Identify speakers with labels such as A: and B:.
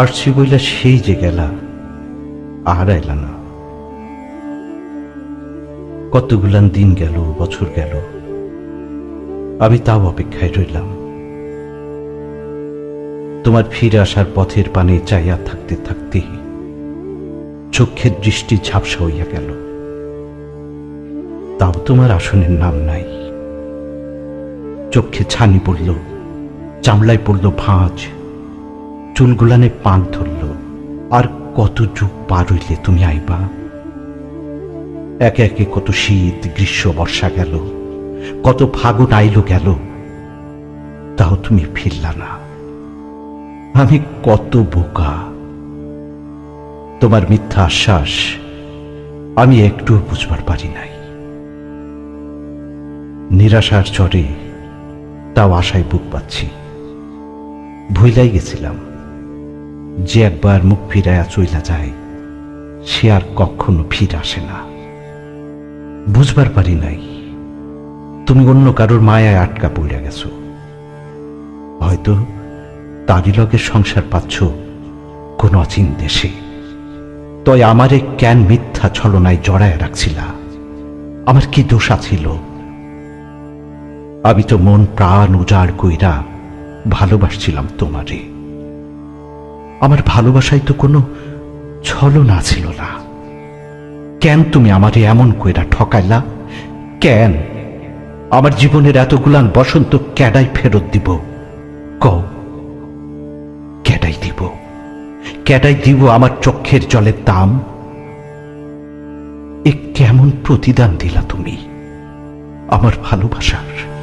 A: আসছি বইলা সেই যে গেলা, আর আইলা না। কতগুলান দিন গেল, বছর গেল, আমি তাও অপেক্ষায় রইলাম। তোমার ফিরে আসার পথের পানে চাইয়া থাকতে থাকতে চোখের দৃষ্টি ঝাপসা হইয়া গেল। তাও তোমার আসনের নাম নাই। চোখে ছানি পড়ল, চামলায় পড়ল ভাঁজ চুলগুলানে পান ধরল, আর কত যুগ পার হইলে তুমি আইবা? একে একে কত শীত, গ্রীষ্ম, বর্ষা গেল, কত ফাগুন আইলো গেল, তাও তুমি ফিরলা না। আমি কত বোকা। তোমার মিথ্যা আশ্বাস আমি একটুও বুঝবার পারি নাই। নিরাশার চরে তাও আশায় বুক পাচ্ছি ভুইলাই গেছিলাম। যে একবার মুখ ফিরায়া চইলা যায়, সে আর কখনো ফিরে আসে না। বুঝবার পারি নাই, তুমি অন্য কারোর মায়ায় আটকা পড়ে গেছো। হয়তো তারই লগের সংসার পাচ্ছ কোন অচিন দেশে। তয় আমারে কেন মিথ্যা ছলনায় জড়ায় রাখছিলা আমার কি দোষা ছিল আমি তো মন প্রাণ উজাড় কইরা ভালোবাসছিলাম তোমারে। আমার ভালোবাসায় তো কোনো ছলনা ছিল না। কেন তুমি আমারে এমন কইরা ঠকাইলা? কেন? আমার জীবনের এতগুলান বসন্ত ক্যাডাই ফেরত দিব? কও ক্যাডাই দিব? ক্যাডাই দিব আমার চক্ষের জলের দাম? এ কেমন প্রতিদান দিলা তুমি আমার ভালোবাসার?